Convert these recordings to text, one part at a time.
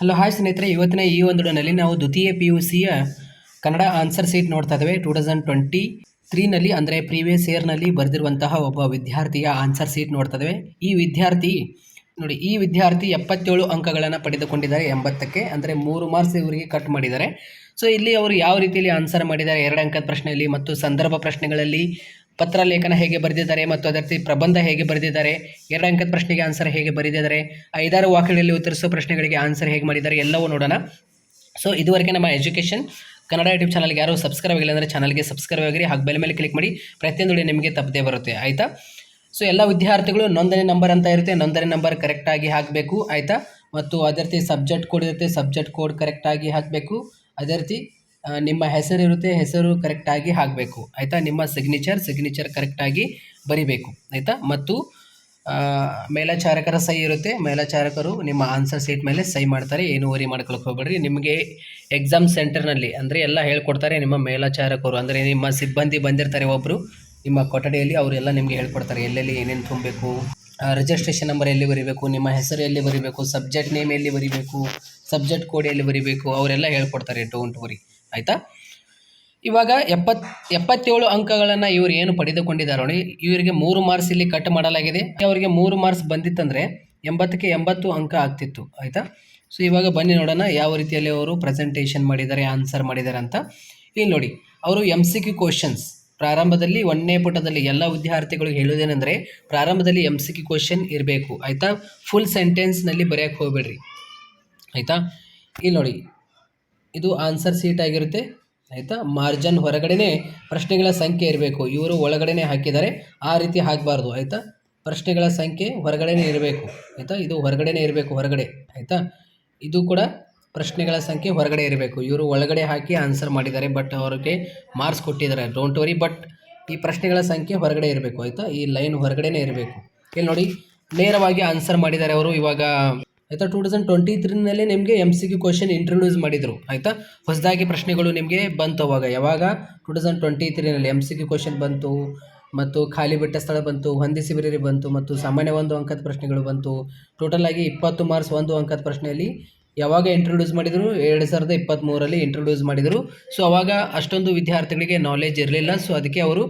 Hello, hi ಸ್ನೇಹಿತರೆ. ಇವತ್ತಿನ ಈ ಒಂದು ನಲ್ಲಿ ನಾವು ದ್ವಿತೀಯ ಪಿ ಯು ಸಿಯ ಕನ್ನಡ ಆನ್ಸರ್ ಸೀಟ್ ನೋಡ್ತಾ ಇದ್ದೇವೆ. ಟೂ ತೌಸಂಡ್ ಟ್ವೆಂಟಿ ತ್ರೀನಲ್ಲಿ ಅಂದರೆ ಪ್ರೀವಿಯಸ್ ಇಯರ್ನಲ್ಲಿ ಬರೆದಿರುವಂತಹ ಒಬ್ಬ ವಿದ್ಯಾರ್ಥಿಯ ಆನ್ಸರ್ ಸೀಟ್ ನೋಡ್ತಾ ಇದ್ದೇವೆ. ಈ ವಿದ್ಯಾರ್ಥಿ, ನೋಡಿ, ಈ ವಿದ್ಯಾರ್ಥಿ ಎಪ್ಪತ್ತೇಳು ಅಂಕಗಳನ್ನು ಪಡೆದುಕೊಂಡಿದ್ದಾರೆ ಎಂಬತ್ತಕ್ಕೆ, ಅಂದರೆ ಮೂರು ಮಾರ್ಕ್ಸ್ ಇವರಿಗೆ ಕಟ್ ಮಾಡಿದ್ದಾರೆ. ಸೊ ಇಲ್ಲಿ ಅವರು ಯಾವ ರೀತಿಯಲ್ಲಿ ಆನ್ಸರ್ ಮಾಡಿದ್ದಾರೆ? ಎರಡು ಅಂಕದ ಪ್ರಶ್ನೆಯಲ್ಲಿ ಮತ್ತು ಸಂದರ್ಭ ಪ್ರಶ್ನೆಗಳಲ್ಲಿ. ಪತ್ರ ಲೇಖನ ಹೇಗೆ ಬರೆದಿದ್ದಾರೆ ಮತ್ತು ಅದರ ಪ್ರಬಂಧ ಹೇಗೆ ಬರೆದಿದ್ದಾರೆ ಎರಡು ಅಂಕದ ಪ್ರಶ್ನೆಗೆ ಆನ್ಸರ್ ಹೇಗೆ ಬರೆದಿದ್ದಾರೆ, ಐದಾರು ವಾಕ್ಯಗಳಲ್ಲಿ ಉತ್ತರಿಸೋ ಪ್ರಶ್ನೆಗಳಿಗೆ ಆನ್ಸರ್ ಹೇಗೆ ಮಾಡಿದ್ದಾರೆ ಎಲ್ಲವೂ ನೋಡೋಣ. ಸೊ ಇದುವರೆಗೆ ನಮ್ಮ ಎಜುಕೇಷನ್ ಕನ್ನಡ ಯೂಟ್ಯೂಬ್ ಚಾನಲ್ಗೆ ಯಾರು ಸಬ್ಸ್ಕ್ರೈಬ್ ಆಗಿಲ್ಲ ಅಂದರೆ ಚಾನಲ್ಗೆ ಸಬ್ಸ್ಕ್ರೈಬ್ ಆಗಿರಿ, ಹಾಗೆ ಬೆಲೆ ಮೇಲೆ ಕ್ಲಿಕ್ ಮಾಡಿ, ಪ್ರತಿಯೊಂದು ನಿಮಗೆ ತಪ್ಪದೇ ಬರುತ್ತೆ, ಆಯಿತಾ? ಸೊ ಎಲ್ಲ ವಿದ್ಯಾರ್ಥಿಗಳು ನೋಂದಣಿ ನಂಬರ್ ಅಂತ ಇರುತ್ತೆ, ನೋಂದಣಿ ನಂಬರ್ ಕರೆಕ್ಟಾಗಿ ಹಾಕಬೇಕು, ಆಯಿತಾ? ಮತ್ತು ಅದೇ ರೀತಿ ಸಬ್ಜೆಕ್ಟ್ ಕೋಡ್ ಇರುತ್ತೆ ಸಬ್ಜೆಕ್ಟ್ ಕೋಡ್ ಕರೆಕ್ಟಾಗಿ ಹಾಕಬೇಕು, ಅದೇ ರೀತಿ ನಿಮ್ಮ ಹೆಸರು ಇರುತ್ತೆ, ಹೆಸರು ಕರೆಕ್ಟಾಗಿ ಹಾಕಬೇಕು. ಆಯಿತಾ? ನಿಮ್ಮ ಸಿಗ್ನೇಚರ್ ಸಿಗ್ನೇಚರ್ ಕರೆಕ್ಟಾಗಿ ಬರಿಬೇಕು. ಆಯಿತಾ? ಮತ್ತು ಮೇಲಾಚಾರಕರ ಸಹಿ ಇರುತ್ತೆ. ಮೇಲಾಚಾರಕರು ನಿಮ್ಮ ಆನ್ಸರ್ ಸೀಟ್ ಮೇಲೆ ಸಹಿ ಮಾಡ್ತಾರೆ. ಏನು ವರಿ ಮಾಡ್ಕೊಳಕ್ಕೆ ಹೋಗ್ಬೇಡ್ರಿ. ನಿಮಗೆ ಎಕ್ಸಾಮ್ ಸೆಂಟರ್ನಲ್ಲಿ ಅಂದರೆ ಎಲ್ಲ ಹೇಳ್ಕೊಡ್ತಾರೆ ನಿಮ್ಮ ಮೇಲಾಚಾರಕರು. ಅಂದರೆ ನಿಮ್ಮ ಸಿಬ್ಬಂದಿ ಬಂದಿರ್ತಾರೆ ಒಬ್ಬರು ನಿಮ್ಮ ಕೊಠಡಿಯಲ್ಲಿ ಅವರೆಲ್ಲ ನಿಮಗೆ ಹೇಳ್ಕೊಡ್ತಾರೆ. ಎಲ್ಲೆಲ್ಲಿ ಏನೇನು ತುಂಬಬೇಕು? ರಿಜಿಸ್ಟ್ರೇಷನ್ ನಂಬರ್ ಎಲ್ಲಿ ಬರೀಬೇಕು? ನಿಮ್ಮ ಹೆಸರು ಎಲ್ಲಿ ಬರೀಬೇಕು? ಸಬ್ಜೆಕ್ಟ್ ನೇಮ್ ಎಲ್ಲಿ ಬರೀಬೇಕು? ಸಬ್ಜೆಕ್ಟ್ ಕೋಡ್ ಎಲ್ಲಿ ಬರೀಬೇಕು? ಅವರೆಲ್ಲ ಹೇಳ್ಕೊಡ್ತಾರೆ. ಡೋಂಟ್ ವರಿ ಆಯಿತಾ? ಇವಾಗ ಎಪ್ಪತ್, ಎಪ್ಪತ್ತೇಳು ಅಂಕಗಳನ್ನು ಇವರು ಏನು ಪಡೆದುಕೊಂಡಿದ್ದಾರೆ ನೋಡಿ, ಇವರಿಗೆ ಮೂರು ಮಾರ್ಕ್ಸ್ ಇಲ್ಲಿ ಕಟ್ ಮಾಡಲಾಗಿದೆ. ಅವರಿಗೆ ಮೂರು ಮಾರ್ಕ್ಸ್ ಬಂದಿತ್ತಂದರೆ ಎಂಬತ್ತಕ್ಕೆ ಎಂಬತ್ತು ಅಂಕ ಆಗ್ತಿತ್ತು, ಆಯಿತಾ? ಸೊ ಇವಾಗ ಬನ್ನಿ ನೋಡೋಣ ಯಾವ ರೀತಿಯಲ್ಲಿ ಅವರು ಪ್ರೆಸೆಂಟೇಷನ್ ಮಾಡಿದ್ದಾರೆ ಆನ್ಸರ್ ಮಾಡಿದ್ದಾರೆ ಅಂತ. ಇಲ್ಲಿ ನೋಡಿ, ಅವರು ಎಂ ಸಿ ಕ್ಯೂ ಕ್ವಶನ್ಸ್ ಪ್ರಾರಂಭದಲ್ಲಿ ಒಂದನೇ ಪುಟದಲ್ಲಿ ಎಲ್ಲ ವಿದ್ಯಾರ್ಥಿಗಳು ಹೇಳೋದೇನೆಂದರೆ ಪ್ರಾರಂಭದಲ್ಲಿ ಎಂ ಸಿ ಕ್ಯೂ ಕ್ವಶನ್ ಇರಬೇಕು, ಆಯಿತಾ? ಫುಲ್ ಸೆಂಟೆನ್ಸ್ನಲ್ಲಿ ಬರೆಯೋಕ್ಕೆ ಹೋಗಬೇಡ್ರಿ, ಆಯಿತಾ? ಇಲ್ಲಿ ನೋಡಿ ಇದು ಆನ್ಸರ್ ಸೀಟ್ ಆಗಿರುತ್ತೆ, ಆಯಿತಾ? ಮಾರ್ಜನ್ ಹೊರಗಡೆನೇ ಪ್ರಶ್ನೆಗಳ ಸಂಖ್ಯೆ ಇರಬೇಕು. ಇವರು ಒಳಗಡೆನೇ ಹಾಕಿದ್ದಾರೆ, ಆ ರೀತಿ ಹಾಕಬಾರ್ದು, ಆಯಿತಾ? ಪ್ರಶ್ನೆಗಳ ಸಂಖ್ಯೆ ಹೊರಗಡೆನೇ ಇರಬೇಕು, ಆಯಿತಾ? ಇದು ಹೊರಗಡೆನೇ ಇರಬೇಕು, ಹೊರಗಡೆ, ಆಯಿತಾ? ಇದು ಕೂಡ ಪ್ರಶ್ನೆಗಳ ಸಂಖ್ಯೆ ಹೊರಗಡೆ ಇರಬೇಕು. ಇವರು ಒಳಗಡೆ ಹಾಕಿ ಆನ್ಸರ್ ಮಾಡಿದ್ದಾರೆ ಬಟ್ ಅವ್ರಿಗೆ ಮಾರ್ಕ್ಸ್ ಕೊಟ್ಟಿದ್ದಾರೆ. ಡೋಂಟ್ ವರಿ ಬಟ್ ಈ ಪ್ರಶ್ನೆಗಳ ಸಂಖ್ಯೆ ಹೊರಗಡೆ ಇರಬೇಕು, ಆಯಿತಾ? ಈ ಲೈನ್ ಹೊರಗಡೆನೇ ಇರಬೇಕು. ಇಲ್ಲಿ ನೋಡಿ, ನೇರವಾಗಿ ಆನ್ಸರ್ ಮಾಡಿದ್ದಾರೆ ಅವರು, ಇವಾಗ ಆಯಿತಾ? ಟೂ ತೌಸಂಡ್ ಟ್ವೆಂಟಿ ತ್ರೀನಲ್ಲಿ ನಿಮಗೆ M C Q question introduce ಮಾಡಿದರು. ಆಯಿತಾ? ಹೊಸದಾಗಿ ಪ್ರಶ್ನೆಗಳು ನಿಮಗೆ ಬಂತು ಅವಾಗ. ಯಾವಾಗ? ಟೂ ತೌಸಂಡ್ ಟ್ವೆಂಟಿ ತ್ರೀನಲ್ಲಿ ಎಂ ಸಿ ಕ್ಯೂ ಕ್ವಶನ್ ಬಂತು, ಮತ್ತು ಖಾಲಿ ಬಿಟ್ಟ ಸ್ಥಳ ಬಂತು ಹೊಂದಿಸಿ ಬರೀರಿ ಬಂತು, ಮತ್ತು ಸಾಮಾನ್ಯ ಒಂದು ಅಂಕದ ಪ್ರಶ್ನೆಗಳು ಬಂತು. ಟೋಟಲ್ ಆಗಿ ಇಪ್ಪತ್ತು ಮಾರ್ಕ್ಸ್ ಒಂದು ಅಂಕದ ಪ್ರಶ್ನೆಯಲ್ಲಿ ಯಾವಾಗ ಇಂಟ್ರೊಡ್ಯೂಸ್ ಮಾಡಿದರು? ಎರಡು ಸಾವಿರದ ಇಪ್ಪತ್ತ್ಮೂರಲ್ಲಿ ಇಂಟ್ರೊಡ್ಯೂಸ್ ಮಾಡಿದರು. ಸೊ ಅವಾಗ ಅಷ್ಟೊಂದು ವಿದ್ಯಾರ್ಥಿಗಳಿಗೆ ನಾಲೆಜ್ ಇರಲಿಲ್ಲ. ಸೊ ಅದಕ್ಕೆ ಅವರು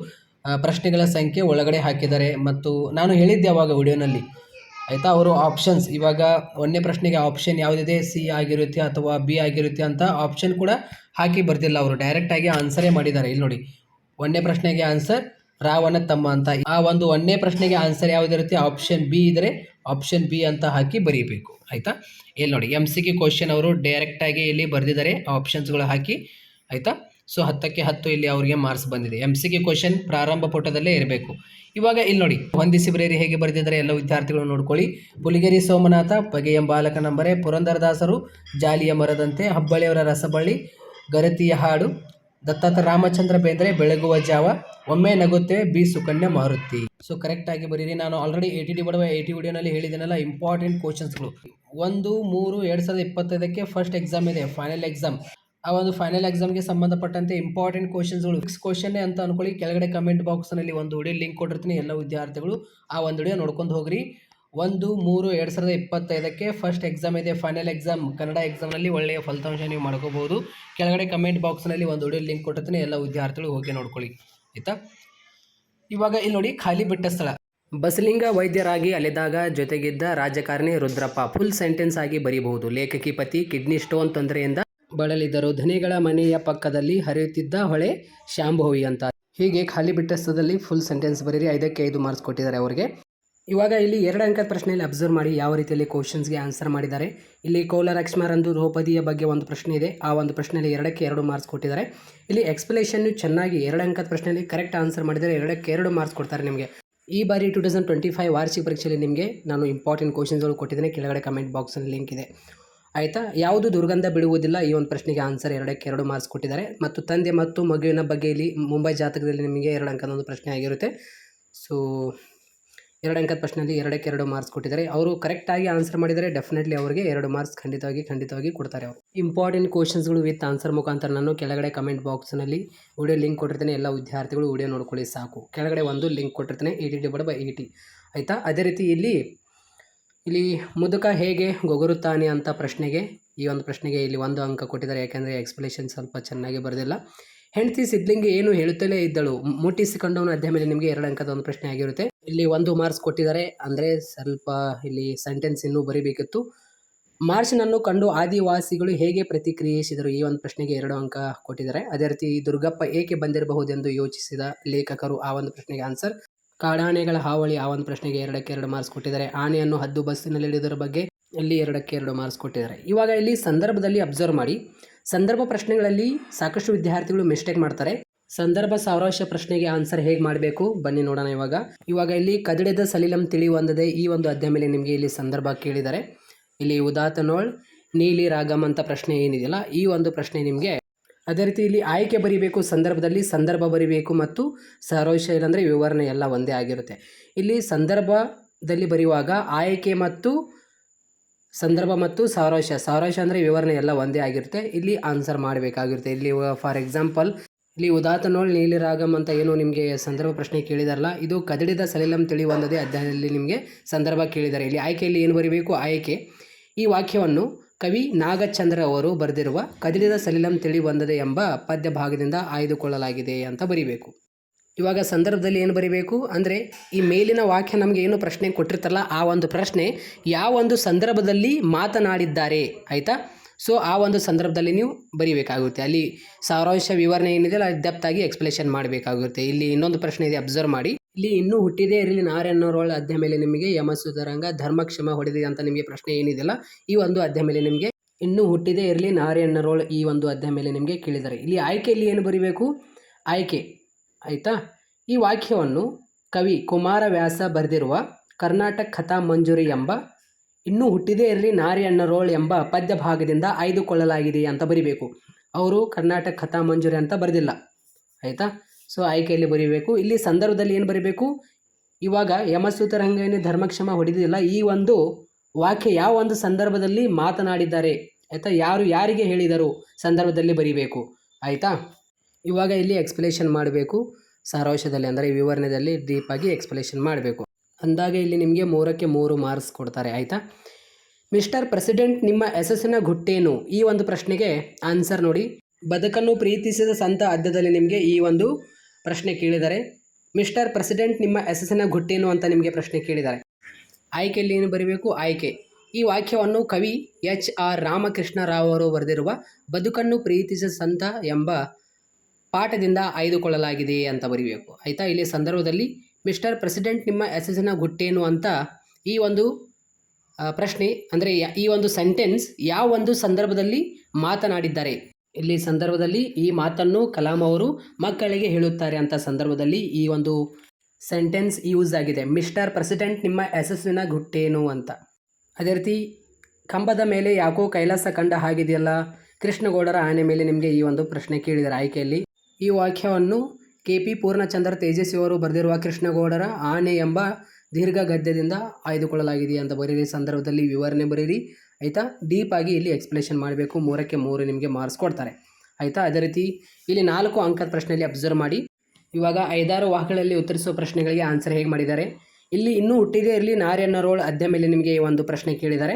ಪ್ರಶ್ನೆಗಳ ಸಂಖ್ಯೆ ಒಳಗಡೆ ಹಾಕಿದ್ದಾರೆ. ಮತ್ತು ನಾನು ಹೇಳಿದ್ದೆ ಅವಾಗ ವಿಡಿಯೋನಲ್ಲಿ ಆಯಿತಾ? ಅವರು ಆಪ್ಷನ್ಸ್ ಇವಾಗ ಒಂದನೇ ಪ್ರಶ್ನೆಗೆ ಆಪ್ಷನ್ ಯಾವುದಿದೆ? ಸಿ ಆಗಿರುತ್ತೆ ಅಥವಾ ಬಿ ಆಗಿರುತ್ತೆ ಅಂತ ಆಪ್ಷನ್ ಕೂಡ ಹಾಕಿ ಬರ್ತಿಲ್ಲ ಅವರು. ಡೈರೆಕ್ಟಾಗಿ ಆನ್ಸರೇ ಮಾಡಿದ್ದಾರೆ. ಇಲ್ಲಿ ನೋಡಿ. ಒಂದನೇ ಪ್ರಶ್ನೆಗೆ ಆನ್ಸರ್ ರಾವಣ ತಮ್ಮ ಅಂತ. ಆ ಒಂದು ಒಂದನೇ ಪ್ರಶ್ನೆಗೆ ಆನ್ಸರ್ ಯಾವುದಿರುತ್ತೆ? ಆಪ್ಷನ್ ಬಿ ಇದ್ದರೆ ಆಪ್ಷನ್ ಬಿ ಅಂತ ಹಾಕಿ ಬರೀಬೇಕು. ಆಯಿತಾ? ಇಲ್ಲಿ ನೋಡಿ ಎಂ ಸಿ ಕ್ವಶನ್ ಅವರು ಡೈರೆಕ್ಟಾಗಿ ಇಲ್ಲಿ ಬರೆದಿದ್ದಾರೆ. ಆಪ್ಷನ್ಸ್ಗಳು ಹಾಕಿ. ಆಯಿತಾ? ಸೊ ಹತ್ತಕ್ಕೆ ಹತ್ತು ಇಲ್ಲಿ ಅವರಿಗೆ ಮಾರ್ಕ್ಸ್ ಬಂದಿದೆ. ಎಂ ಸಿ ಕ್ಯೂ ಕ್ವಶನ್ ಪ್ರಾರಂಭ ಪುಟದಲ್ಲೇ ಇರಬೇಕು. ಇವಾಗ ಇಲ್ಲಿ ನೋಡಿ ಹೊಂದಿಸಿ ಬರೆಯಿರಿ ಹೇಗೆ ಬರೆದಿದ್ದಾರೆ ಎಲ್ಲ ವಿದ್ಯಾರ್ಥಿಗಳು ನೋಡ್ಕೊಳ್ಳಿ. ಪುಲಿಗೇರಿ ಸೋಮನಾಥ, ಬಗೆಯ ಬಾಲಕ ನಂಬರೆ, ಪುರಂದರದಾಸರು, ಜಾಲಿಯ ಮರದಂತೆ ಹಬ್ಬಳಿಯವರ ರಸಬಳ್ಳಿ, ಗರತಿಯ ಹಾಡು ದತ್ತಾತ ರಾಮಚಂದ್ರ ಬೇಂದ್ರೆ ಬೆಳಗುವ ಜಾವ, ಒಮ್ಮೆ ನಗುತ್ತೆ, B Sukanya Maruti. So correct ಆಗಿ ಬರೀರಿ. ನಾನು ಆಲ್ರೆಡಿ ಎ ಟಿ ಡಿ ಬಡವ ಎ ಟಿ ವಿಡಿಯೋನಲ್ಲಿ ಹೇಳಿದ್ದೀನಲ್ಲ ಇಂಪಾರ್ಟೆಂಟ್ ಕ್ವಶನ್ಸ್ಗಳು ಒಂದು, ಮೂರು, ಎರಡು ಸಾವಿರದ ಇಪ್ಪತ್ತೈದಕ್ಕೆ ಫಸ್ಟ್ ಎಕ್ಸಾಮ್ ಇದೆ ಫೈನಲ್ ಎಕ್ಸಾಮ್ ಆ ಒಂದು ಫೈನಲ್ ಎಕ್ಸಾಮ್ಗೆ ಸಂಬಂಧಪಟ್ಟಂತೆ ಇಂಪಾರ್ಟೆಂಟ್ ಕ್ವಶನ್ಸ್ಗಳು ಫಿಕ್ಸ್ ಕ್ವಶನ್ನೇ ಅಂತ ಅಂದ್ಕೊಳ್ಳಿ ಕೆಳಗಡೆ ಕಮೆಂಟ್ ಬಾಕ್ಸ್ನಲ್ಲಿ ಒಂದು ವಿಡಿಯೋ ಲಿಂಕ್ ಕೊಟ್ಟಿರ್ತೀನಿ. ಎಲ್ಲ ವಿದ್ಯಾರ್ಥಿಗಳು ಆ ಒಂದು ವಿಡಿಯೋ ನೋಡ್ಕೊಂಡು ಹೋಗ್ರಿ. ಒಂದು, ಮೂರು, ಎರಡು ಸಾವಿರದ ಇಪ್ಪತ್ತೈದಕ್ಕೆ ಫಸ್ಟ್ ಎಕ್ಸಾಮ್ ಇದೆ. ಫೈನಲ್ ಎಕ್ಸಾಮ್ ಕನ್ನಡ ಎಕ್ಸಾಮ್ನಲ್ಲಿ ಒಳ್ಳೆಯ ಫಲಿತಾಂಶ ನೀವು ಮಾಡ್ಕೋಬೋದು ಕೆಳಗಡೆ ಕಮೆಂಟ್ ಬಾಕ್ಸ್ನಲ್ಲಿ ಒಂದು ವಿಡಿಯೋ ಲಿಂಕ್ ಕೊಟ್ಟಿರ್ತೀನಿ. ಎಲ್ಲ ವಿದ್ಯಾರ್ಥಿಗಳು ಹೋಗಿ ನೋಡ್ಕೊಳ್ಳಿ. ಆಯಿತಾ? ಇವಾಗ ಇಲ್ಲಿ ನೋಡಿ, ಖಾಲಿ ಬಿಟ್ಟ ಸ್ಥಳ. ಬಸಲಿಂಗ ವೈದ್ಯರಾಗಿ ಅಲೆದಾಗ ಜೊತೆಗಿದ್ದ ರಾಜಕಾರಣಿ ರುದ್ರಪ್ಪ ಫುಲ್ ಸೆಂಟೆನ್ಸ್ ಆಗಿ ಬರೀಬಹುದು. ಲೇಖಕಿ ಪತಿ ಕಿಡ್ನಿ ಸ್ಟೋನ್ ತೊಂದರೆಯಿಂದ ಬಳಲಿದ್ದರು ಧನಿಗಳ ಮನೆಯ ಪಕ್ಕದಲ್ಲಿ ಹರಿಯುತ್ತಿದ್ದ ಹೊಳೆ ಶಾಂಭವಿ ಅಂತ. ಹೀಗೆ ಖಾಲಿ ಬಿಟ್ಟಸ್ತದಲ್ಲಿ ಫುಲ್ ಸೆಂಟೆನ್ಸ್ ಬರೀರಿ, ಐದಕ್ಕೆ ಐದು ಮಾರ್ಕ್ಸ್ ಕೊಟ್ಟಿದ್ದಾರೆ ಅವರಿಗೆ. ಇವಾಗ ಇಲ್ಲಿ ಎರಡು ಅಂಕದ ಪ್ರಶ್ನೆಯಲ್ಲಿ ಅಬ್ಸರ್ವ್ ಮಾಡಿ ಯಾವ ರೀತಿಯಲ್ಲಿ ಕ್ವಶನ್ಸ್ಗೆ ಆನ್ಸರ್ ಮಾಡಿದ್ದಾರೆ. ಇಲ್ಲಿ ಕೋಲಾರ ಅಕ್ಷಮಾರಂದು ದ್ರೌಪದಿಯ ಬಗ್ಗೆ ಒಂದು ಪ್ರಶ್ನೆ ಇದೆ. ಆ ಒಂದು ಪ್ರಶ್ನೆಯಲ್ಲಿ ಎರಡಕ್ಕೆ ಎರಡು ಮಾರ್ಕ್ಸ್ ಕೊಟ್ಟಿದ್ದಾರೆ. ಇಲ್ಲಿ ಎಕ್ಸ್ಪ್ಲೇಷನ್ ಚೆನ್ನಾಗಿ ಎರಡು ಅಂಕದ ಪ್ರಶ್ನೆಯಲ್ಲಿ ಕರೆಕ್ಟ್ ಆನ್ಸರ್ ಮಾಡಿದರೆ ಎರಡಕ್ಕೆ ಎರಡು ಮಾರ್ಕ್ಸ್ ಕೊಡ್ತಾರೆ ನಿಮಗೆ. ಈ ಬಾರಿ ಟು ತೌಸಂಡ್ ಟ್ವೆಂಟಿ ಫೈವ್ ವಾರ್ಷಿಕ ಪರೀಕ್ಷೆಯಲ್ಲಿ ನಿಮಗೆ ನಾನು ಇಂಪಾರ್ಟೆಂಟ್ ಕ್ವಶನ್ಸ್ಗಳು ಕೊಟ್ಟಿದ್ದೇನೆ. ಕೆಳಗಡೆ ಕಮೆಂಟ್ ಬಾಕ್ಸಲ್ಲಿ ಲಿಂಕ್ ಇದೆ. ಆಯಿತಾ? ಯಾವುದು ದುರ್ಗಂಧ ಬಿಡುವುದಿಲ್ಲ. ಈ ಒಂದು ಪ್ರಶ್ನೆಗೆ ಆನ್ಸರ್ ಎರಡಕ್ಕೆ ಎರಡು ಮಾರ್ಕ್ಸ್ ಕೊಟ್ಟಿದ್ದಾರೆ. ಮತ್ತು ತಂದೆ ಮತ್ತು ಮಗುವಿನ ಬಗ್ಗೆ ಇಲ್ಲಿ ಮುಂಬೈ ಜಾತಕದಲ್ಲಿ ನಿಮಗೆ ಎರಡು ಅಂಕದ ಒಂದು ಪ್ರಶ್ನೆ ಆಗಿರುತ್ತೆ. ಸೊ ಎರಡು ಅಂಕದ ಪ್ರಶ್ನೆಯಲ್ಲಿ ಎರಡಕ್ಕೆ ಎರಡು ಮಾರ್ಕ್ಸ್ ಕೊಟ್ಟಿದ್ದಾರೆ. ಅವರು ಕರೆಕ್ಟಾಗಿ ಆನ್ಸರ್ ಮಾಡಿದರೆ ಡೆಫಿನೆಟ್ಲಿ ಅವರಿಗೆ ಎರಡು ಮಾರ್ಕ್ಸ್ ಖಂಡಿತವಾಗಿ ಖಂಡಿತವಾಗಿ ಕೊಡ್ತಾರೆ ಅವರು. ಇಂಪಾರ್ಟೆಂಟ್ ಕ್ವಶನ್ಸ್ಗಳು ವಿತ್ ಆನ್ಸರ್ ಮುಖಾಂತರ ನಾನು ಕೆಳಗಡೆ ಕಮೆಂಟ್ ಬಾಕ್ಸ್ನಲ್ಲಿ ವಿಡಿಯೋ ಲಿಂಕ್ ಕೊಟ್ಟಿರ್ತೇನೆ. ಎಲ್ಲ ವಿದ್ಯಾರ್ಥಿಗಳು ವಿಡಿಯೋ ನೋಡ್ಕೊಳ್ಳಿ ಸಾಕು. ಕೆಳಗಡೆ ಒಂದು ಲಿಂಕ್ ಕೊಟ್ಟಿರ್ತೇನೆ. ಏಯ್ಟಿ ಡಿವೈಡ್ ಬೈ ಏಯ್ಟಿ ಆಯಿತಾ? ಅದೇ ರೀತಿ ಇಲ್ಲಿ ಇಲ್ಲಿ ಮುದುಕ ಹೇಗೆ ಗೊಗರುತ್ತಾನೆ ಅಂತ ಪ್ರಶ್ನೆಗೆ, ಈ ಒಂದು ಪ್ರಶ್ನೆಗೆ ಇಲ್ಲಿ ಒಂದು ಅಂಕ ಕೊಟ್ಟಿದ್ದಾರೆ, ಯಾಕೆಂದರೆ ಎಕ್ಸ್ಪ್ಲೇಷನ್ ಸ್ವಲ್ಪ ಚೆನ್ನಾಗಿ ಬರೋದಿಲ್ಲ. ಹೆಂಡತಿ ಸಿದ್ಲಿಂಗಿ ಏನು ಹೇಳುತ್ತಲೇ ಇದ್ದಳು ಮುಟ್ಟಿಸಿಕೊಂಡವನು ಅಧ್ಯಾಯ ಮೇಲೆ ನಿಮಗೆ ಎರಡು ಅಂಕದ ಒಂದು ಪ್ರಶ್ನೆ ಆಗಿರುತ್ತೆ. ಇಲ್ಲಿ ಒಂದು ಮಾರ್ಕ್ಸ್ ಕೊಟ್ಟಿದ್ದಾರೆ, ಅಂದರೆ ಸ್ವಲ್ಪ ಇಲ್ಲಿ ಸೆಂಟೆನ್ಸ್ ಇನ್ನೂ ಬರೀಬೇಕಿತ್ತು. ಮಾರ್ಚ್ನನ್ನು ಕಂಡು ಆದಿವಾಸಿಗಳು ಹೇಗೆ ಪ್ರತಿಕ್ರಿಯಿಸಿದರು, ಈ ಒಂದು ಪ್ರಶ್ನೆಗೆ ಎರಡು ಅಂಕ ಕೊಟ್ಟಿದ್ದಾರೆ. ಅದೇ ರೀತಿ ದುರ್ಗಪ್ಪ ಏಕೆ ಬಂದಿರಬಹುದೆಂದು ಯೋಚಿಸಿದ ಲೇಖಕರು ಆ ಒಂದು ಪ್ರಶ್ನೆಗೆ ಆನ್ಸರ್ ಕಾಡಾನೆಗಳ ಹಾವಳಿ ಆ ಒಂದು ಪ್ರಶ್ನೆಗೆ ಎರಡಕ್ಕೆ ಎರಡು ಮಾರ್ಕ್ಸ್ ಕೊಟ್ಟಿದ್ದಾರೆ. ಆನೆಯನ್ನು ಹದ್ದು ಬಸ್ಸಿನಲ್ಲಿ ಇಳಿದರ ಬಗ್ಗೆ ಇಲ್ಲಿ ಎರಡಕ್ಕೆ ಎರಡು ಮಾರ್ಕ್ಸ್ ಕೊಟ್ಟಿದ್ದಾರೆ. ಇವಾಗ ಇಲ್ಲಿ ಸಂದರ್ಭದಲ್ಲಿ ಅಬ್ಸರ್ವ್ ಮಾಡಿ. ಸಂದರ್ಭ ಪ್ರಶ್ನೆಗಳಲ್ಲಿ ಸಾಕಷ್ಟು ವಿದ್ಯಾರ್ಥಿಗಳು ಮಿಸ್ಟೇಕ್ ಮಾಡ್ತಾರೆ. ಸಂದರ್ಭ ಸಾವರಾಶ ಪ್ರಶ್ನೆಗೆ ಆನ್ಸರ್ ಹೇಗೆ ಮಾಡಬೇಕು? ಬನ್ನಿ ನೋಡೋಣ ಇವಾಗ. ಇವಾಗ ಇಲ್ಲಿ ಕದಡಿದ ಸಲಿಲಂ ತಿಳಿಯುವಂದದೆ ಈ ಒಂದು ಅಧ್ಯಾಯ ಮೇಲೆ ನಿಮಗೆ ಇಲ್ಲಿ ಸಂದರ್ಭ ಕೇಳಿದ್ದಾರೆ. ಇಲ್ಲಿ ಉದಾತನೋಳ್ ನೀಲಿ ರಾಗಮ್ ಅಂತ ಪ್ರಶ್ನೆ ಏನಿದೆಯಲ್ಲ, ಈ ಒಂದು ಪ್ರಶ್ನೆ ನಿಮಗೆ ಅದೇ ರೀತಿ ಇಲ್ಲಿ ಆಯ್ಕೆ ಬರಿಬೇಕು ಸಂದರ್ಭದಲ್ಲಿ ಸಂದರ್ಭ ಬರಿಬೇಕು ಮತ್ತು ಸಾರಾಂಶ ಅಂದರೆ ವಿವರಣೆ ಎಲ್ಲ ಒಂದೇ ಆಗಿರುತ್ತೆ. ಇಲ್ಲಿ ಸಂದರ್ಭದಲ್ಲಿ ಬರೆಯುವಾಗ ಆಯ್ಕೆ ಮತ್ತು ಸಂದರ್ಭ ಮತ್ತು ಸಾರಾಂಶ ಸಾರಾಂಶ ಅಂದರೆ ವಿವರಣೆ ಎಲ್ಲ ಒಂದೇ ಆಗಿರುತ್ತೆ. ಇಲ್ಲಿ ಆನ್ಸರ್ ಮಾಡಬೇಕಾಗಿರುತ್ತೆ. ಇಲ್ಲಿ ಫಾರ್ ಎಕ್ಸಾಂಪಲ್ ಇಲ್ಲಿ ಉದಾತನೋಳ್ ನೀಲಿ ರಾಗಮ್ ಅಂತ ಏನು ನಿಮಗೆ ಸಂದರ್ಭ ಪ್ರಶ್ನೆ ಕೇಳಿದಾರಲ್ಲ, ಇದು ಕದಡಿದ ಸಲಿಲಂ ತಿಳಿವೊಂದದೇ ಅಧ್ಯಾಯದಲ್ಲಿ ನಿಮಗೆ ಸಂದರ್ಭ ಕೇಳಿದ್ದಾರೆ ಇಲ್ಲಿ ಆಯ್ಕೆಯಲ್ಲಿ ಏನು ಬರೀಬೇಕು? ಆಯ್ಕೆ. ಈ ವಾಕ್ಯವನ್ನು ಕವಿ ನಾಗಚಂದ್ರ ಅವರು ಬರೆದಿರುವ ಕದಿಲಿದ ಸಲಿಲಂ ತಿಳಿ ಬಂದದೆ ಎಂಬ ಪದ್ಯ ಭಾಗದಿಂದ ಆಯ್ದುಕೊಳ್ಳಲಾಗಿದೆ ಅಂತ ಬರಿಬೇಕು. ಇವಾಗ ಸಂದರ್ಭದಲ್ಲಿ ಏನು ಬರಿಬೇಕು? ಅಂದರೆ ಈ ಮೇಲಿನ ವಾಕ್ಯ ನಮಗೆ ಏನು ಪ್ರಶ್ನೆ ಕೊಟ್ಟಿರ್ತಾರಲ್ಲ, ಆ ಒಂದು ಪ್ರಶ್ನೆ ಯಾವ ಒಂದು ಸಂದರ್ಭದಲ್ಲಿ ಮಾತನಾಡಿದ್ದಾರೆ ಆಯಿತಾ? ಸೊ ಆ ಒಂದು ಸಂದರ್ಭದಲ್ಲಿ ನೀವು ಬರಿಬೇಕಾಗುತ್ತೆ. ಅಲ್ಲಿ ಸಾರಾಂಶ ವಿವರಣೆ ಏನಿದೆ ಅಲ್ಲಿ ಡೆಪ್ತಾಗಿ ಎಕ್ಸ್ಪ್ಲೇಷನ್ ಮಾಡಬೇಕಾಗುತ್ತೆ. ಇಲ್ಲಿ ಇನ್ನೊಂದು ಪ್ರಶ್ನೆ ಇದೆ ಅಬ್ಸರ್ವ್ ಮಾಡಿ. ಇಲ್ಲಿ ಇನ್ನೂ ಹುಟ್ಟಿದೇ ಇರಲಿ ನಾರೆನ್ನೋರೊಳ ಅಧ್ಯಾಯ ಮೇಲೆ ನಿಮಗೆ ಯಮಸುಧರಂಗ ಧರ್ಮಕ್ಷಮ ಹೊಡೆದಿದೆ ಅಂತ ನಿಮಗೆ ಪ್ರಶ್ನೆ ಏನಿದೆಯಲ್ಲ, ಈ ಒಂದು ಅಧ್ಯಾಯ ಮೇಲೆ ನಿಮಗೆ ಇನ್ನೂ ಹುಟ್ಟಿದೇ ಇರಲಿ ನಾರೆಯನ್ನರೋಳ ಈ ಒಂದು ಅಧ್ಯಾಯ ಮೇಲೆ ನಿಮಗೆ ಕೇಳಿದ್ದಾರೆ ಇಲ್ಲಿ ಆಯ್ಕೆಯಲ್ಲಿ ಏನು ಬರಿಬೇಕು? ಆಯ್ಕೆ. ಆಯಿತಾ? ಈ ವಾಕ್ಯವನ್ನು ಕವಿ ಕುಮಾರವ್ಯಾಸ ಬರೆದಿರುವ ಕರ್ನಾಟಕ ಕಥಾ ಮಂಜೂರಿ ಎಂಬ ಇನ್ನೂ ಹುಟ್ಟಿದೇ ಇರಲಿ ನಾರಿಯಣ್ಣರೋಳ್ ಎಂಬ ಪದ್ಯ ಭಾಗದಿಂದ ಆಯ್ದುಕೊಳ್ಳಲಾಗಿದೆ ಅಂತ ಬರಿಬೇಕು. ಅವರು ಕರ್ನಾಟಕ ಕಥಾ ಮಂಜೂರಿ ಅಂತ ಬರೆದಿಲ್ಲ. ಆಯಿತಾ? ಸೊ ಆಯ್ಕೆಯಲ್ಲಿ ಬರೀಬೇಕು. ಇಲ್ಲಿ ಸಂದರ್ಭದಲ್ಲಿ ಏನು ಬರೀಬೇಕು? ಇವಾಗ ಯಮಸೂತರಂಗೇನೆ ಧರ್ಮಕ್ಷಮ ಹೊಡೆದಿಲ್ಲ. ಈ ಒಂದು ವಾಕ್ಯ ಯಾವ ಒಂದು ಸಂದರ್ಭದಲ್ಲಿ ಮಾತನಾಡಿದ್ದಾರೆ? ಆಯಿತಾ? ಯಾರು ಯಾರಿಗೆ ಹೇಳಿದರು ಸಂದರ್ಭದಲ್ಲಿ ಬರೀಬೇಕು? ಆಯಿತಾ? ಇವಾಗ ಇಲ್ಲಿ ಎಕ್ಸ್ಪ್ಲೇಷನ್ ಮಾಡಬೇಕು. ಸಾರಾಂಶದಲ್ಲಿ ಅಂದರೆ ವಿವರಣೆಯಲ್ಲಿ ಡೀಪಾಗಿ ಎಕ್ಸ್ಪ್ಲೇಷನ್ ಮಾಡಬೇಕು. ಅಂದಾಗ ಇಲ್ಲಿ ನಿಮಗೆ ಮೂರಕ್ಕೆ ಮೂರು ಮಾರ್ಕ್ಸ್ ಕೊಡ್ತಾರೆ. ಆಯಿತಾ? ಮಿಸ್ಟರ್ ಪ್ರೆಸಿಡೆಂಟ್, ನಿಮ್ಮ ಯಶಸ್ಸಿನ ಗುಟ್ಟೇನು? ಈ ಒಂದು ಪ್ರಶ್ನೆಗೆ ಆನ್ಸರ್ ನೋಡಿ. ಬದುಕನ್ನು ಪ್ರೀತಿಸಿದ ಸಂತ ಅಧ್ಯದಲ್ಲಿ ನಿಮಗೆ ಈ ಒಂದು ಪ್ರಶ್ನೆ ಕೇಳಿದ್ದಾರೆ ಮಿಸ್ಟರ್ ಪ್ರೆಸಿಡೆಂಟ್, ನಿಮ್ಮ ಯಶಸ್ಸಿನ ಗುಟ್ಟೇನು ಅಂತ ನಿಮಗೆ ಪ್ರಶ್ನೆ ಕೇಳಿದ್ದಾರೆ ಆಯ್ಕೆಯಲ್ಲಿ ಏನು ಬರೀಬೇಕು? ಆಯ್ಕೆ. ಈ ವಾಕ್ಯವನ್ನು ಕವಿ ಎಚ್. ಆರ್. ರಾಮಕೃಷ್ಣ ರಾವ್ ಅವರು ಬರೆದಿರುವ ಬದುಕನ್ನು ಪ್ರೀತಿಸ ಸಂತ ಎಂಬ ಪಾಠದಿಂದ ಆಯ್ದುಕೊಳ್ಳಲಾಗಿದೆ ಅಂತ ಬರೀಬೇಕು. ಆಯಿತಾ? ಇಲ್ಲಿ ಸಂದರ್ಭದಲ್ಲಿ, ಮಿಸ್ಟರ್ ಪ್ರೆಸಿಡೆಂಟ್, ನಿಮ್ಮ ಯಶಸ್ಸಿನ ಗುಟ್ಟೇನು ಅಂತ ಈ ಒಂದು ಪ್ರಶ್ನೆ, ಅಂದರೆ ಈ ಒಂದು ಸೆಂಟೆನ್ಸ್ ಯಾವ ಒಂದು ಸಂದರ್ಭದಲ್ಲಿ ಮಾತನಾಡಿದ್ದಾರೆ? ಇಲ್ಲಿ ಸಂದರ್ಭದಲ್ಲಿ ಈ ಮಾತನ್ನು ಕಲಾಂ ಅವರು ಮಕ್ಕಳಿಗೆ ಹೇಳುತ್ತಾರೆ ಅಂತ ಸಂದರ್ಭದಲ್ಲಿ ಈ ಒಂದು ಸೆಂಟೆನ್ಸ್ ಯೂಸ್ ಆಗಿದೆ. ಮಿಸ್ಟರ್ ಪ್ರೆಸಿಡೆಂಟ್ ನಿಮ್ಮ ಯಶಸ್ಸಿನ ಗುಟ್ಟೇನು ಅಂತ. ಅದೇ ರೀತಿ ಕಂಬದ ಮೇಲೆ ಯಾಕೋ ಕೈಲಾಸ ಕಂಡ ಹಾಗಿದೆಯಲ್ಲ? ಕೃಷ್ಣಗೌಡರ ಆನೆ ಮೇಲೆ ನಿಮಗೆ ಈ ಒಂದು ಪ್ರಶ್ನೆ ಕೇಳಿದ್ದಾರೆ ಆಯ್ಕೆಯಲ್ಲಿ. ಈ ವಾಕ್ಯವನ್ನು ಕೆ ಪಿ ಪೂರ್ಣಚಂದ್ರ ತೇಜಸ್ವಿ ಅವರು ಬರೆದಿರುವ ಕೃಷ್ಣಗೌಡರ ಆನೆ ಎಂಬ ದೀರ್ಘ ಗದ್ಯದಿಂದ ಆಯ್ದುಕೊಳ್ಳಲಾಗಿದೆ ಅಂತ ಬರೀರಿ. ಸಂದರ್ಭದಲ್ಲಿ ವಿವರಣೆ ಬರೀರಿ. ಆಯಿತಾ? ಡೀಪ್ ಆಗಿ ಇಲ್ಲಿ ಎಕ್ಸ್ಪ್ಲೇಷನ್ ಮಾಡಬೇಕು. ಮೂರಕ್ಕೆ ಮೂರು ನಿಮಗೆ ಮಾರ್ಕ್ಸ್ ಕೊಡ್ತಾರೆ. ಆಯಿತಾ? ಅದೇ ರೀತಿ ಇಲ್ಲಿ ನಾಲ್ಕು ಅಂಕದ ಪ್ರಶ್ನೆಯಲ್ಲಿ ಅಬ್ಸರ್ವ್ ಮಾಡಿ. ಇವಾಗ ಐದಾರು ವಾಹಗಳಲ್ಲಿ ಉತ್ತರಿಸುವ ಪ್ರಶ್ನೆಗಳಿಗೆ ಆನ್ಸರ್ ಹೇಗೆ ಮಾಡಿದ್ದಾರೆ? ಇಲ್ಲಿ ಇನ್ನೂ ಹುಟ್ಟಿದೇ ಇರಲಿ. ನಾರ್ಯನ್ನರೋಳ್ ಅದ್ಯ ಮೇಲೆ ನಿಮಗೆ ಒಂದು ಪ್ರಶ್ನೆ ಕೇಳಿದ್ದಾರೆ.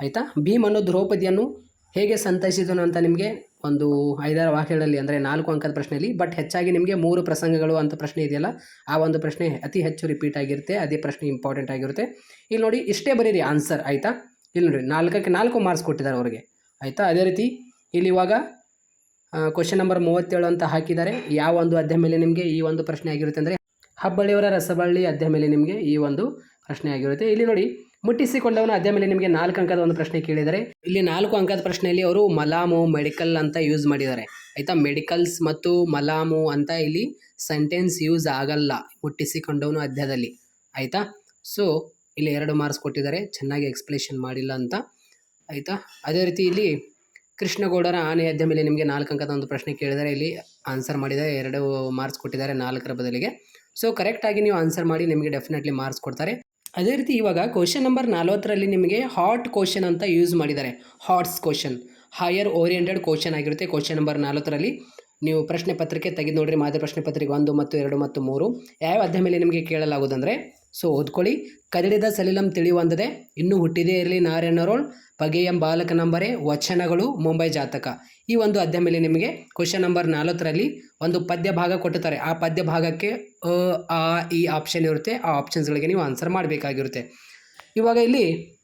ಆಯಿತಾ? ಭೀಮನು ದ್ರೌಪದಿಯನ್ನು ಹೇಗೆ ಸಂತೈಸಿದನು ಅಂತ ನಿಮಗೆ ಒಂದು ಐದಾರು ವಾಕ್ಯಗಳಲ್ಲಿ, ಅಂದರೆ ನಾಲ್ಕು ಅಂಕದ ಪ್ರಶ್ನೆಯಲ್ಲಿ, ಬಟ್ ಹೆಚ್ಚಾಗಿ ನಿಮಗೆ ಮೂರು ಪ್ರಸಂಗಗಳು ಅಂತ ಪ್ರಶ್ನೆ ಇದೆಯಲ್ಲ, ಆ ಒಂದು ಪ್ರಶ್ನೆ ಅತಿ ಹೆಚ್ಚು ರಿಪೀಟ್ ಆಗಿರುತ್ತೆ. ಅದೇ ಪ್ರಶ್ನೆ ಇಂಪಾರ್ಟೆಂಟ್ ಆಗಿರುತ್ತೆ. ಇಲ್ಲಿ ನೋಡಿ, ಇಷ್ಟೇ ಬರೀರಿ ಆನ್ಸರ್. ಆಯಿತಾ? ಇಲ್ಲಿ ನೋಡಿ, ನಾಲ್ಕಕ್ಕೆ ನಾಲ್ಕು ಮಾರ್ಕ್ಸ್ ಕೊಟ್ಟಿದ್ದಾರೆ ಅವರಿಗೆ. ಆಯಿತಾ? ಅದೇ ರೀತಿ ಇಲ್ಲಿ ಇವಾಗ ಕ್ವಶನ್ ನಂಬರ್ ಮೂವತ್ತೇಳು ಅಂತ ಹಾಕಿದ್ದಾರೆ. ಯಾವ ಒಂದು ಅಧ್ಯಾಯ ಮೇಲೆ ನಿಮಗೆ ಈ ಒಂದು ಪ್ರಶ್ನೆ ಆಗಿರುತ್ತೆ ಅಂದರೆ, ಹಬ್ಬಳ್ಳಿಯವರ ರಸಬಳ್ಳಿ ಅಧ್ಯಾಯ ಮೇಲೆ ನಿಮಗೆ ಈ ಒಂದು ಪ್ರಶ್ನೆ ಆಗಿರುತ್ತೆ. ಇಲ್ಲಿ ನೋಡಿ, ಮುಟ್ಟಿಸಿಕೊಂಡವನ ಅದೇ ಮೇಲೆ ನಿಮಗೆ ನಾಲ್ಕು ಅಂಕದ ಒಂದು ಪ್ರಶ್ನೆ ಕೇಳಿದರೆ ಇಲ್ಲಿ ನಾಲ್ಕು ಅಂಕದ ಪ್ರಶ್ನೆಯಲ್ಲಿ ಅವರು ಮಲಾಮು ಮೆಡಿಕಲ್ ಅಂತ ಯೂಸ್ ಮಾಡಿದ್ದಾರೆ. ಆಯಿತಾ? ಮೆಡಿಕಲ್ಸ್ ಮತ್ತು ಮಲಾಮು ಅಂತ ಇಲ್ಲಿ ಸೆಂಟೆನ್ಸ್ ಯೂಸ್ ಆಗಲ್ಲ ಮುಟ್ಟಿಸಿಕೊಂಡವನು ಅಧ್ಯಾಯದಲ್ಲಿ. ಆಯಿತಾ? ಸೊ ಇಲ್ಲಿ ಎರಡು ಮಾರ್ಕ್ಸ್ ಕೊಟ್ಟಿದ್ದಾರೆ. ಚೆನ್ನಾಗಿ ಎಕ್ಸ್ಪ್ಲೇಷನ್ ಮಾಡಿಲ್ಲ ಅಂತ. ಆಯಿತಾ? ಅದೇ ರೀತಿ ಇಲ್ಲಿ ಕೃಷ್ಣಗೌಡರ ಆನೆ ಅಧ್ಯ ಮೇಲೆ ನಿಮಗೆ ನಾಲ್ಕು ಅಂಕದ ಒಂದು ಪ್ರಶ್ನೆ ಕೇಳಿದರೆ ಇಲ್ಲಿ ಆನ್ಸರ್ ಮಾಡಿದರೆ ಎರಡು ಮಾರ್ಕ್ಸ್ ಕೊಟ್ಟಿದ್ದಾರೆ ನಾಲ್ಕರ ಬದಲಿಗೆ. ಸೊ ಕರೆಕ್ಟಾಗಿ ನೀವು ಆನ್ಸರ್ ಮಾಡಿ ನಿಮಗೆ ಡೆಫಿನೆಟ್ಲಿ ಮಾರ್ಕ್ಸ್ ಕೊಡ್ತಾರೆ. ಅದೇ ರೀತಿ ಇವಾಗ ಕ್ವಶನ್ ನಂಬರ್ ನಲ್ವತ್ತರಲ್ಲಿ ನಿಮಗೆ ಹಾಟ್ ಕ್ವಶನ್ ಅಂತ ಯೂಸ್ ಮಾಡಿದ್ದಾರೆ. HOTS question higher oriented question ಆಗಿರುತ್ತೆ ಕ್ವಶನ್ ನಂಬರ್ ನಲ್ವತ್ತರಲ್ಲಿ. ನೀವು ಪ್ರಶ್ನೆ ಪತ್ರಿಕೆ ತೆಗೆದು ನೋಡಿರಿ, ಮಾದರಿ ಪ್ರಶ್ನೆ ಪತ್ರಿಕೆ ಒಂದು ಮತ್ತು ಎರಡು ಮತ್ತು ಮೂರು. ಯಾವ ಅಧ್ಯಾಯ ಮೇಲೆ ನಿಮಗೆ ಕೇಳಲಾಗುವುದಂದರೆ ಸೊ ಓದ್ಕೊಳ್ಳಿ. ಕದಡಿದ ಸಲಿಲಂ ತಿಳಿಯುವಂದದೆ ಇನ್ನು ಹುಟ್ಟಿದೇ ಇರಲಿ ನಾರಾಯಣರೋಳ್ ಪಗೆಯಂ ಬಾಲಕ ನಂಬರೇ ವಚನಗಳು ಮುಂಬೈ ಜಾತಕ. ಈ ಒಂದು ಅಧ್ಯಾಯ ಮೇಲೆ ನಿಮಗೆ ಕ್ವಶನ್ ನಂಬರ್ ನಾಲ್ಕರಲ್ಲಿ ಒಂದು ಪದ್ಯ ಭಾಗ ಕೊಟ್ಟಿರ್ತಾರೆ. ಆ ಪದ್ಯ ಭಾಗಕ್ಕೆ ಅ, ಆ, ಈ ಆಪ್ಷನ್ ಇರುತ್ತೆ. ಆ ಆಪ್ಷನ್ಸ್ಗಳಿಗೆ ನೀವು ಆನ್ಸರ್ ಮಾಡಬೇಕಾಗಿರುತ್ತೆ. ಇವಾಗ ಇಲ್ಲಿ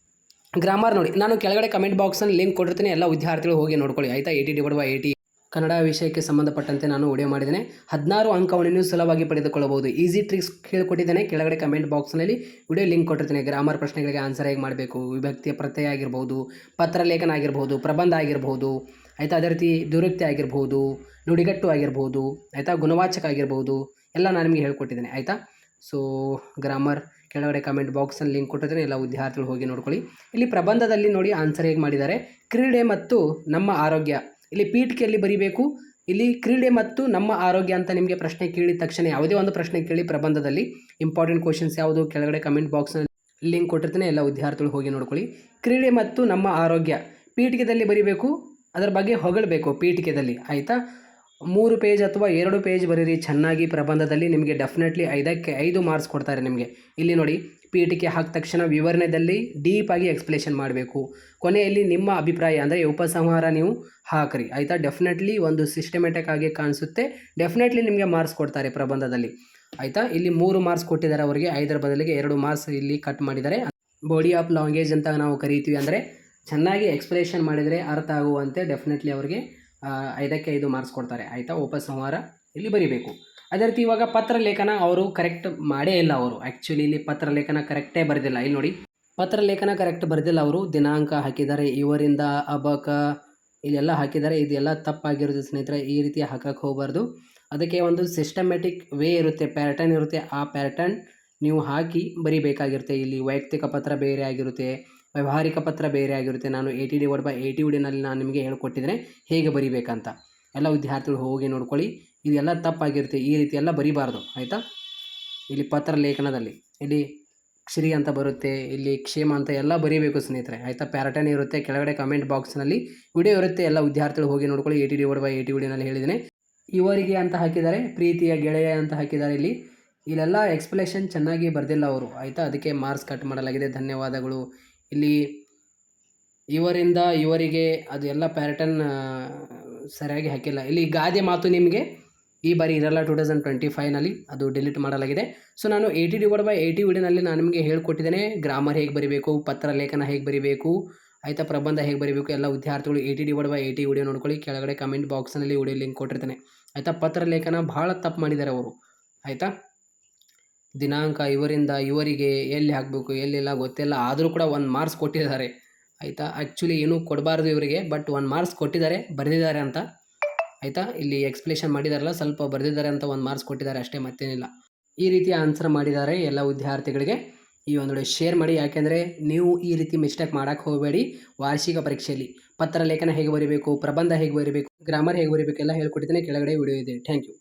ಗ್ರಾಮರ್ ನೋಡಿ. ನಾನು ಕೆಳಗಡೆ ಕಮೆಂಟ್ ಬಾಕ್ಸಲ್ಲಿ ಲಿಂಕ್ ಕೊಟ್ಟಿರ್ತೀನಿ. ಎಲ್ಲ ವಿದ್ಯಾರ್ಥಿಗಳು ಹೋಗಿ ನೋಡ್ಕೊಳ್ಳಿ. ಆಯಿತಾ? Eighty divide by eighty Kannada ವಿಷಯಕ್ಕೆ ಸಂಬಂಧಪಟ್ಟಂತೆ ನಾನು ವಿಡಿಯೋ ಮಾಡಿದ್ದೇನೆ. ಹದಿನಾರು ಅಂಕವನ್ನು ಸುಲಭವಾಗಿ ಪಡೆದುಕೊಳ್ಳಬಹುದು. ಈಸಿ ಟ್ರಿಕ್ಸ್ ಹೇಳಿಕೊಟ್ಟಿದ್ದೇನೆ ಕೆಳಗಡೆ ಕಮೆಂಟ್ ಬಾಕ್ಸ್ನಲ್ಲಿ ವಿಡಿಯೋ ಲಿಂಕ್ ಕೊಟ್ಟಿರ್ತೀನಿ. ಗ್ರಾಮರ್ ಪ್ರಶ್ನೆಗಳಿಗೆ ಆನ್ಸರ್ ಹೇಗೆ ಮಾಡಬೇಕು? ವಿಭಕ್ತಿಯ ಪ್ರತ್ಯಯ ಆಗಿರ್ಬೋದು, ಪತ್ರಲೇಖನ ಆಗಿರ್ಬೋದು, ಪ್ರಬಂಧ ಆಗಿರ್ಬೋದು, ಆಯಿತಾ? ಅದೇ ರೀತಿ ದುರಕ್ತಿ ಆಗಿರ್ಬೋದು, ನುಡಿಗಟ್ಟು ಆಗಿರ್ಬೋದು, ಆಯಿತಾ? ಗುಣವಾಚಕ ಆಗಿರ್ಬೋದು, ಎಲ್ಲ ನಾನು ನಿಮಗೆ ಹೇಳ್ಕೊಟ್ಟಿದ್ದೇನೆ. ಆಯಿತಾ? ಸೊ ಗ್ರಾಮರ್ ಕೆಳಗಡೆ ಕಮೆಂಟ್ ಬಾಕ್ಸಲ್ಲಿ ಲಿಂಕ್ ಕೊಟ್ಟಿದ್ದೇನೆ ಎಲ್ಲ ವಿದ್ಯಾರ್ಥಿಗಳು ಹೋಗಿ ನೋಡ್ಕೊಳ್ಳಿ. ಇಲ್ಲಿ ಪ್ರಬಂಧದಲ್ಲಿ ನೋಡಿ ಆನ್ಸರ್ ಹೇಗೆ ಮಾಡಿದ್ದಾರೆ. ಕ್ರೀಡೆ ಮತ್ತು ನಮ್ಮ ಆರೋಗ್ಯ. ಇಲ್ಲಿ ಪೀಠಿಕೆಯಲ್ಲಿ ಬರೀಬೇಕು. ಇಲ್ಲಿ ಕ್ರೀಡೆ ಮತ್ತು ನಮ್ಮ ಆರೋಗ್ಯ ಅಂತ ನಿಮಗೆ ಪ್ರಶ್ನೆ ಕೇಳಿದ ತಕ್ಷಣ ಯಾವುದೇ ಒಂದು ಪ್ರಶ್ನೆ ಕೇಳಿ ಪ್ರಬಂಧದಲ್ಲಿ ಇಂಪಾರ್ಟೆಂಟ್ ಕ್ವಶನ್ಸ್ ಯಾವುದು ಕೆಳಗಡೆ ಕಮೆಂಟ್ ಬಾಕ್ಸ್ನಲ್ಲಿ ಲಿಂಕ್ ಕೊಟ್ಟಿರ್ತೀನಿ. ಎಲ್ಲ ವಿದ್ಯಾರ್ಥಿಗಳು ಹೋಗಿ ನೋಡ್ಕೊಳ್ಳಿ. ಕ್ರೀಡೆ ಮತ್ತು ನಮ್ಮ ಆರೋಗ್ಯ ಪೀಠಿಕೆದಲ್ಲಿ ಬರೀಬೇಕು. ಅದರ ಬಗ್ಗೆ ಹೊಗಳಬೇಕು ಪೀಠಿಕೆದಲ್ಲಿ, ಆಯಿತಾ? ಮೂರು ಪೇಜ್ ಅಥವಾ ಎರಡು ಪೇಜ್ ಬರೀರಿ. ಚೆನ್ನಾಗಿ ಪ್ರಬಂಧದಲ್ಲಿ ನಿಮಗೆ ಡೆಫಿನೆಟ್ಲಿ ಐದಕ್ಕೆ ಐದು ಮಾರ್ಕ್ಸ್ ಕೊಡ್ತಾರೆ ನಿಮಗೆ. ಇಲ್ಲಿ ನೋಡಿ ಪೀಠಿಕೆ ಹಾಕಿದ ತಕ್ಷಣ ವಿವರಣೆಯಲ್ಲಿ ಡೀಪಾಗಿ ಎಕ್ಸ್ಪ್ಲೇಷನ್ ಮಾಡಬೇಕು. ಕೊನೆಯಲ್ಲಿ ನಿಮ್ಮ ಅಭಿಪ್ರಾಯ ಅಂದರೆ ಉಪಸಂಹಾರ ನೀವು ಹಾಕ್ರಿ. ಆಯಿತಾ? ಡೆಫಿನೆಟ್ಲಿ ಒಂದು ಸಿಸ್ಟಮೆಟಿಕ್ ಆಗಿ ಕಾಣಿಸುತ್ತೆ. ಡೆಫಿನೆಟ್ಲಿ ನಿಮಗೆ ಮಾರ್ಕ್ಸ್ ಕೊಡ್ತಾರೆ ಪ್ರಬಂಧದಲ್ಲಿ. ಆಯಿತಾ? ಇಲ್ಲಿ ಮೂರು ಮಾರ್ಕ್ಸ್ ಕೊಟ್ಟಿದ್ದಾರೆ ಅವರಿಗೆ. ಐದರ ಬದಲಿಗೆ ಎರಡು ಮಾರ್ಕ್ಸ್ ಇಲ್ಲಿ ಕಟ್ ಮಾಡಿದ್ದಾರೆ. ಬಾಡಿ ಆಫ್ ಲಾಂಗ್ವೇಜ್ ಅಂತ ನಾವು ಕರಿತೀವಿ ಅಂದರೆ ಚೆನ್ನಾಗಿ ಎಕ್ಸ್ಪ್ಲೇಷನ್ ಮಾಡಿದರೆ ಅರ್ಥ ಆಗುವಂತೆ ಡೆಫಿನೆಟ್ಲಿ ಅವರಿಗೆ ಐದಕ್ಕೆ ಐದು ಮಾರ್ಕ್ಸ್ ಕೊಡ್ತಾರೆ. ಆಯಿತಾ? ಉಪಸಂಹಾರ ಇಲ್ಲಿ ಬರಿಬೇಕು. ಅದೇ ರೀತಿ ಇವಾಗ ಪತ್ರಲೇಖನ ಅವರು ಕರೆಕ್ಟ್ ಮಾಡೇ ಇಲ್ಲ ಅವರು. ಆ್ಯಕ್ಚುಲಿ ಇಲ್ಲಿ ಪತ್ರಲೇಖನ ಕರೆಕ್ಟೇ ಬರೆದಿಲ್ಲ. ಇಲ್ಲಿ ನೋಡಿ ಪತ್ರಲೇಖನ ಕರೆಕ್ಟ್ ಬರೆದಿಲ್ಲ ಅವರು. ದಿನಾಂಕ ಹಾಕಿದ್ದಾರೆ, ಇವರಿಂದ ಅಬಕ ಇಲ್ಲೆಲ್ಲ ಹಾಕಿದ್ದಾರೆ. ಇದೆಲ್ಲ ತಪ್ಪಾಗಿರೋದು ಸ್ನೇಹಿತರೆ, ಈ ರೀತಿ ಹಾಕಕ್ಕೆ ಹೋಗಬಾರ್ದು. ಅದಕ್ಕೆ ಒಂದು ಸಿಸ್ಟಮ್ಯಾಟಿಕ್ ವೇ ಇರುತ್ತೆ ಪ್ಯಾಟರ್ನ್ ಇರುತ್ತೆ. ಆ ಪ್ಯಾಟರ್ನ್ ನೀವು ಹಾಕಿ ಬರಿಬೇಕಾಗಿರುತ್ತೆ. ಇಲ್ಲಿ ವೈಯಕ್ತಿಕ ಪತ್ರ ಬೇರೆ ಆಗಿರುತ್ತೆ, ವ್ಯವಹಾರಿಕ ಪತ್ರ ಬೇರೆ ಆಗಿರುತ್ತೆ. ನಾನು A T D word by A T ಡಿನಲ್ಲಿ ನಾನು ನಿಮಗೆ ಹೇಳ್ಕೊಟ್ಟಿದ್ದೇನೆ, ಹೇಗೆ ಬರಿಬೇಕಂತ. ಎಲ್ಲ ವಿದ್ಯಾರ್ಥಿಗಳು ಹೋಗಿ ನೋಡ್ಕೊಳ್ಳಿ. ಇದೆಲ್ಲ ತಪ್ಪಾಗಿರುತ್ತೆ, ಈ ರೀತಿ ಎಲ್ಲ ಬರಿಬಾರ್ದು, ಆಯಿತಾ? ಇಲ್ಲಿ ಪತ್ರ ಲೇಖನದಲ್ಲಿ, ಇಲ್ಲಿ ಶ್ರೀ ಅಂತ ಬರುತ್ತೆ, ಇಲ್ಲಿ ಕ್ಷೇಮ ಅಂತ ಎಲ್ಲ ಬರೀಬೇಕು ಸ್ನೇಹಿತರೆ, ಆಯಿತಾ? ಪ್ಯಾರಟನ್ ಇರುತ್ತೆ, ಕೆಳಗಡೆ ಕಮೆಂಟ್ ಬಾಕ್ಸ್ನಲ್ಲಿ ವಿಡಿಯೋ ಇರುತ್ತೆ, ಎಲ್ಲ ವಿದ್ಯಾರ್ಥಿಗಳು ಹೋಗಿ ನೋಡ್ಕೊಳ್ಳಿ A T D by A T ವಿಡಿಯೋನಲ್ಲಿ ಹೇಳಿದ್ದೀನಿ. ಇವರಿಗೆ ಅಂತ ಹಾಕಿದ್ದಾರೆ, ಪ್ರೀತಿಯ ಗೆಳೆಯ ಅಂತ ಹಾಕಿದ್ದಾರೆ ಇಲ್ಲಿ. ಇಲ್ಲೆಲ್ಲ ಎಕ್ಸ್ಪ್ಲೇಷನ್ ಚೆನ್ನಾಗಿ ಬರೆದಿಲ್ಲ ಅವರು, ಆಯಿತಾ? ಅದಕ್ಕೆ ಮಾರ್ಕ್ಸ್ ಕಟ್ ಮಾಡಲಾಗಿದೆ, ಧನ್ಯವಾದಗಳು. ಇಲ್ಲಿ ಇವರಿಂದ ಇವರಿಗೆ ಅದು ಎಲ್ಲ ಪ್ಯಾರಟನ್ ಸರಿಯಾಗಿ ಹಾಕಿಲ್ಲ. ಇಲ್ಲಿ ಗಾದೆ ಮಾತು ನಿಮಗೆ. ಈ ಬಾರಿ ಇರಲ್ಲ ಟೂ ತೌಸಂಡ್ ಟ್ವೆಂಟಿ ಫೈವ್ನಲ್ಲಿ ಅದು ಡಿಲೀಟ್ ಮಾಡಲಾಗಿದೆ. ಸೊ ನಾನು ಏಯ್ಟಿ ಡಿವೈಡ್ ಬೈ ಏಯ್ಟಿ ವಿಡಿಯೋನಲ್ಲಿ ನಾನು ನಿಮಗೆ ಹೇಳ್ಕೊಟ್ಟಿದ್ದೇನೆ. ಗ್ರಾಮರ್ ಹೇಗೆ ಬರೀಬೇಕು, ಪತ್ರ ಲೇಖನ ಹೇಗೆ ಬರೀಬೇಕು, ಆಯಿತಾ ಪ್ರಬಂಧ ಹೇಗೆ ಬರೀಬೇಕು, ಎಲ್ಲ ವಿದ್ಯಾರ್ಥಿಗಳು eighty divide by eighty video ನೋಡ್ಕೊಳ್ಳಿ. ಕೆಳಗಡೆ ಕಮೆಂಟ್ ಬಾಕ್ಸ್ನಲ್ಲಿ ವಿಡಿಯೋ ಲಿಂಕ್ ಕೊಟ್ಟಿರ್ತೇನೆ. ಆಯಿತಾ? ಪತ್ರ ಲೇಖನ ಭಾಳ ತಪ್ಪು ಮಾಡಿದ್ದಾರೆ ಅವರು. ಆಯಿತಾ? ದಿನಾಂಕ ಇವರಿಂದ ಇವರಿಗೆ ಎಲ್ಲಿ ಹಾಕಬೇಕು, ಎಲ್ಲಿಲ್ಲ ಗೊತ್ತಿಲ್ಲ. ಆದರೂ ಕೂಡ ಒಂದು ಮಾರ್ಕ್ಸ್ ಕೊಟ್ಟಿದ್ದಾರೆ. ಆಯಿತಾ? ಆ್ಯಕ್ಚುಲಿ ಏನೂ ಕೊಡಬಾರ್ದು ಇವರಿಗೆ ಬಟ್ ಒಂದು ಮಾರ್ಕ್ಸ್ ಕೊಟ್ಟಿದ್ದಾರೆ, ಬರೆದಿದ್ದಾರೆ ಅಂತ. ಆಯಿತಾ? ಇಲ್ಲಿ ಎಕ್ಸ್ಪ್ಲೇಷನ್ ಮಾಡಿದಾರಲ್ಲ, ಸ್ವಲ್ಪ ಬರೆದಿದ್ದಾರೆ ಅಂತ ಒಂದು ಮಾರ್ಕ್ಸ್ ಕೊಟ್ಟಿದ್ದಾರೆ, ಅಷ್ಟೇ ಮತ್ತೇನಿಲ್ಲ. ಈ ರೀತಿ ಆನ್ಸರ್ ಮಾಡಿದ್ದಾರೆ ಎಲ್ಲ ವಿದ್ಯಾರ್ಥಿಗಳಿಗೆ. ಈ ಒಂದು ಶೇರ್ ಮಾಡಿ, ಯಾಕೆಂದರೆ ನೀವು ಈ ರೀತಿ ಮಿಸ್ಟೇಕ್ ಮಾಡೋಕ್ಕೆ ಹೋಗಬೇಡಿ ವಾರ್ಷಿಕ ಪರೀಕ್ಷೆಯಲ್ಲಿ. ಪತ್ರ ಲೇಖನ ಹೇಗೆ ಬರೀಬೇಕು, ಪ್ರಬಂಧ ಹೇಗೆ ಬರೀಬೇಕು ಗ್ರಾಮರ್ ಹೇಗೆ ಬರೀಬೇಕು ಎಲ್ಲ ಹೇಳ್ಕೊಟ್ಟಿದ್ದೇನೆ, ಕೆಳಗಡೆ ವಿಡಿಯೋ ಇದೆ. Thank you